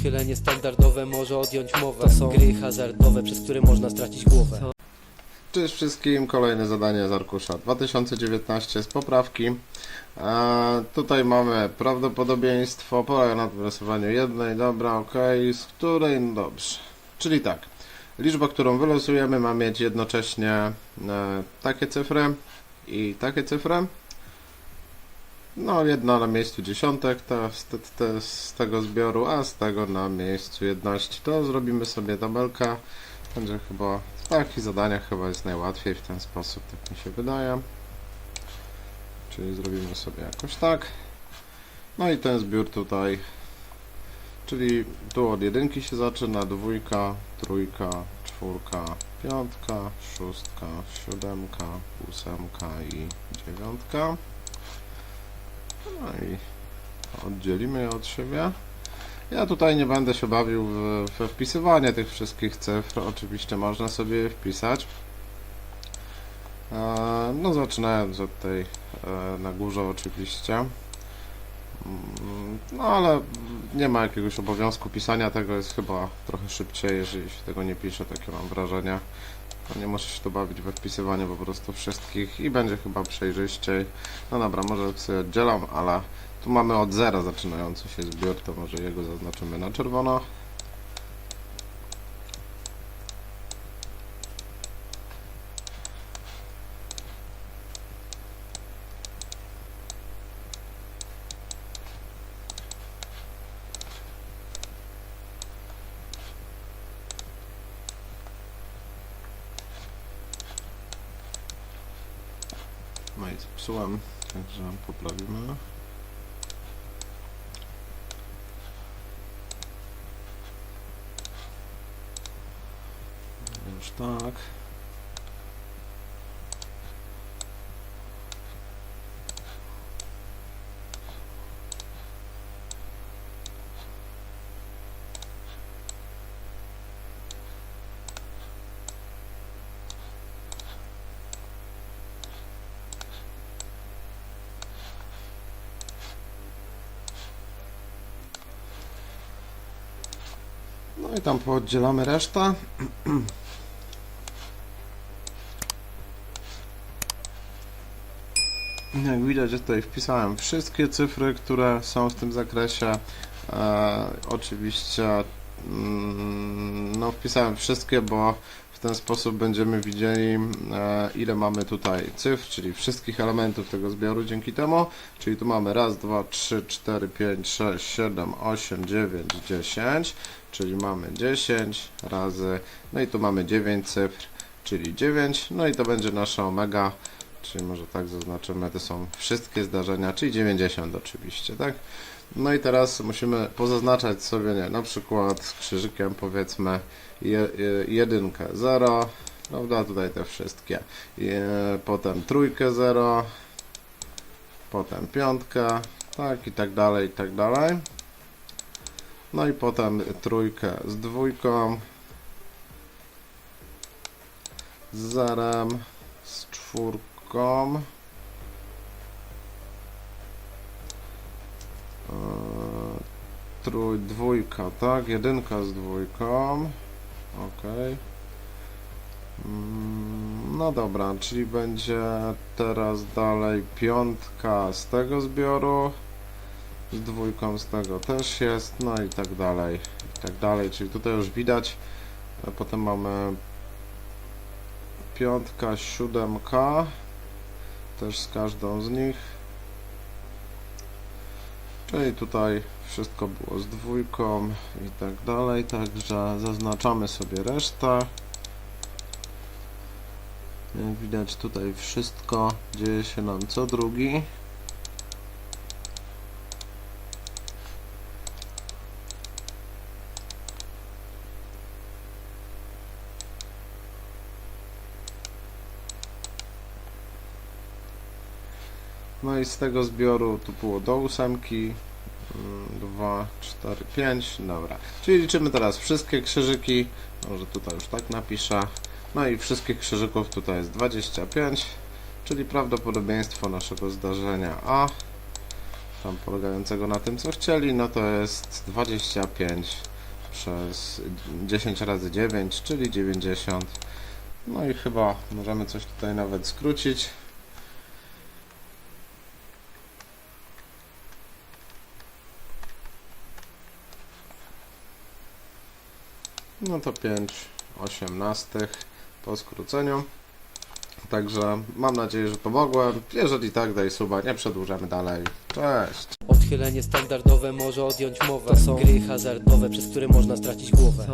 Odchylenie standardowe może odjąć mowę To są gry hazardowe, przez które można stracić głowę Cześć wszystkim, kolejne zadanie z arkusza 2019 z poprawki. Tutaj mamy prawdopodobieństwo, polega na wylosowaniu jednej, dobra, ok, z której, no dobrze. Czyli tak, liczba, którą wylosujemy ma mieć jednocześnie e, takie cyfry i takie cyfry. No, jedna na miejscu dziesiątek ta, z, te, z tego zbioru, a z tego na miejscu jedności. To zrobimy sobie tabelkę. Będzie chyba w takich zadaniach chyba jest najłatwiej w ten sposób, tak mi się wydaje. Czyli zrobimy sobie jakoś tak. No i ten zbiór tutaj, czyli tu od jedynki się zaczyna, dwójka, trójka, czwórka, piątka, szóstka, siódemka, ósemka i dziewiątka. No i oddzielimy je od siebie. Ja tutaj nie będę się bawił we wpisywanie tych wszystkich cyfr. Oczywiście można sobie je wpisać. E, No zaczynając od tej e, na górze oczywiście. Mm, No ale nie ma jakiegoś obowiązku pisania tego, jest chyba trochę szybciej, jeżeli się tego nie pisze, takie mam wrażenie. Nie muszę się tu bawić we wpisywanie po prostu wszystkich i będzie chyba przejrzyściej. No dobra, może sobie oddzielam, ale tu mamy od zera zaczynający się zbiór, to może jego zaznaczymy na czerwono. No i zepsułem, także poprawimy. Już tak. No i tam pooddzielamy resztę. Jak widać, ja tutaj wpisałem wszystkie cyfry, które są w tym zakresie. E, oczywiście mm, no wpisałem wszystkie, bo w ten sposób będziemy widzieli e, ile mamy tutaj cyfr, czyli wszystkich elementów tego zbioru dzięki temu. Czyli tu mamy raz, dwa, trzy, cztery, pięć, sześć, siedem, osiem, dziewięć, dziesięć. Czyli mamy 10 razy, no i tu mamy 9 cyfr, czyli 9, no i to będzie nasza omega, czyli może tak zaznaczymy, to są wszystkie zdarzenia, czyli 90 oczywiście, tak? No i teraz musimy pozaznaczać sobie, nie, na przykład krzyżykiem powiedzmy je, jedynkę 0, prawda, tutaj te wszystkie, je, potem trójkę 0, potem piątkę, tak i tak dalej, i tak dalej. No i potem trójkę z dwójką, z zerem, z czwórką, trój, dwójka, tak, jedynka z dwójką, ok. Mm, No dobra, czyli będzie teraz dalej piątka z tego zbioru, z dwójką z tego też jest, no i tak dalej, i tak dalej, czyli tutaj już widać, potem mamy piątka, siódemka, też z każdą z nich, czyli tutaj wszystko było z dwójką i tak dalej, także zaznaczamy sobie resztę. Jak widać tutaj wszystko dzieje się nam co drugi. No i z tego zbioru tu było do ósemki. 2, 4, 5, dobra. Czyli liczymy teraz wszystkie krzyżyki. Może tutaj już tak napiszę. No i wszystkich krzyżyków tutaj jest 25, czyli prawdopodobieństwo naszego zdarzenia A tam polegającego na tym, co chcieli, no to jest 25 przez 10 razy 9, czyli 90. No i chyba możemy coś tutaj nawet skrócić. No to 5 osiemnastych po skróceniu. Także mam nadzieję, że pomogłem. Jeżeli tak, daj suba, nie przedłużamy dalej. Cześć! Odchylenie standardowe może odjąć mowę Są gry hazardowe, przez które można stracić głowę